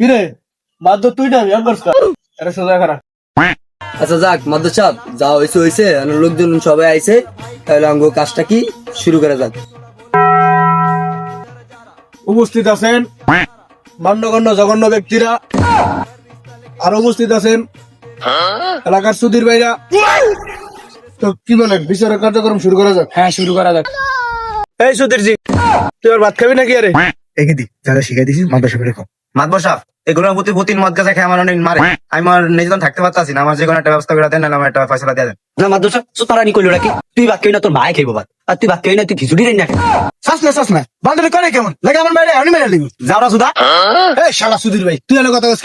কিরে মাদ্দ তুই না আমি করছ এটা সোজা খারাপ আচ্ছা যাক মাদ্রাসাব যা হয়েছে হয়েছে আর লোকজন সবাই আইছে। তাহলে আঙ্গো কাজটা কি? শুরু করা যাক। উপস্থিত আছেন মান্যগণ্য জঘন্য ব্যক্তিরা। আর উপস্থিত আছেন এলাকার সুধীর ভাইরা। তো কি বলেন বিচারের কার্যক্রম শুরু করা যাক? হ্যাঁ শুরু করা যাক। এই সুধীর জি তুই আর ভাত খাবি নাকি আরে? একে দি যারা শিখাই দিছি মাদ্রাসা রেখো মাতবর এগুলোর প্রতি প্রতিদিন মদ গাছা খেয়ে আমার অনেক মারে। আমি আমার নিজের থাকতে পারতাছি না আমার যে কোনো একটা ব্যবস্থা করে দেন নাহলে আমার একটা ফয়সলা দিয়ে দেন। না মাদ্রাসা তো তারা নি কইলো নাকি? তুই খাই না তোর ভাই খাইবো ভাত আর তুই খাই না তুই খিচুড়ি রেন না শ্বাস না শ্বাস না। বান্ধবী করে কেমন? লাগে আমার মাইরে আমি মাইরে লিখি যাওরা সুদা। এই শালা সুধীর ভাই তুই এনে কথা কইছিস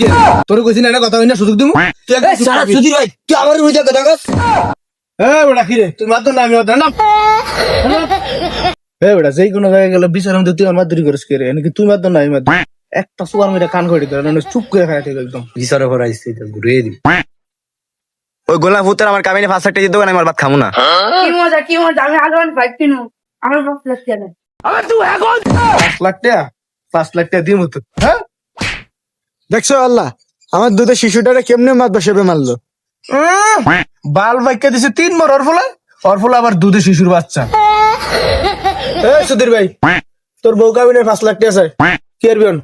তোর কইছিস না এনে কথা হই না সুযোগ দিমু? তুই একদম চুপ থাকবি। সুধীর ভাই তুই আমার রুইটা কথা কস? এ বেটা কি রে? তুই মাত্র না আমি না যেই কোনো জায়গায় গেলে বিচার আমি তুই আমার দূরি করিস কে রে? এনে কি তুই মাত্র না আমি একটা সুয়ার মেরে কান করে না চুপ করে খাই ঠিক একদম। বিচারে পর আইছে এটা ঘুরে দি ওই গোলাপ ভূতের আমার কামিনে ফার্স্ট একটা দিয়ে আমার ভাত খামু না। কি মজা কি মজা আমি কিনো আমার বাপ লাগছে না পাঁচ লাখ টাকা? পাঁচ লাখ টাকা দিমু তো। হ্যাঁ? দেখছ আল্লাহ আমার দুধের শিশুটারে কেমনে মাত বসেবে মারলো। উম, বাল বাইকে দিছে তিন মার ওর ফলে? আবার দুধে শিশুর বাচ্চা। এ সুধীর ভাই তোর বউ কাবিনের পাঁচ লাখ টাকা আছে কি আর বিয়ন?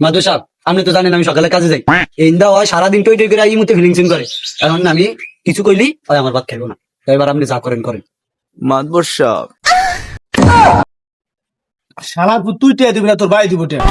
মাদ্রাসা আপনি তো জানেন আমি সকালে কাজে যাই। ইন্দা হয় সারাদিন টই টই করে এই মুহূর্তে ফিলিংসিং করে। এখন আমি কিছু কইলি ওই আমার ভাত খাইবো না। এবার আপনি যা করেন করেন। মাতবর সাহেব। শালা তুই টিয়া দিবি না তোর ভাই দিব টিয়া।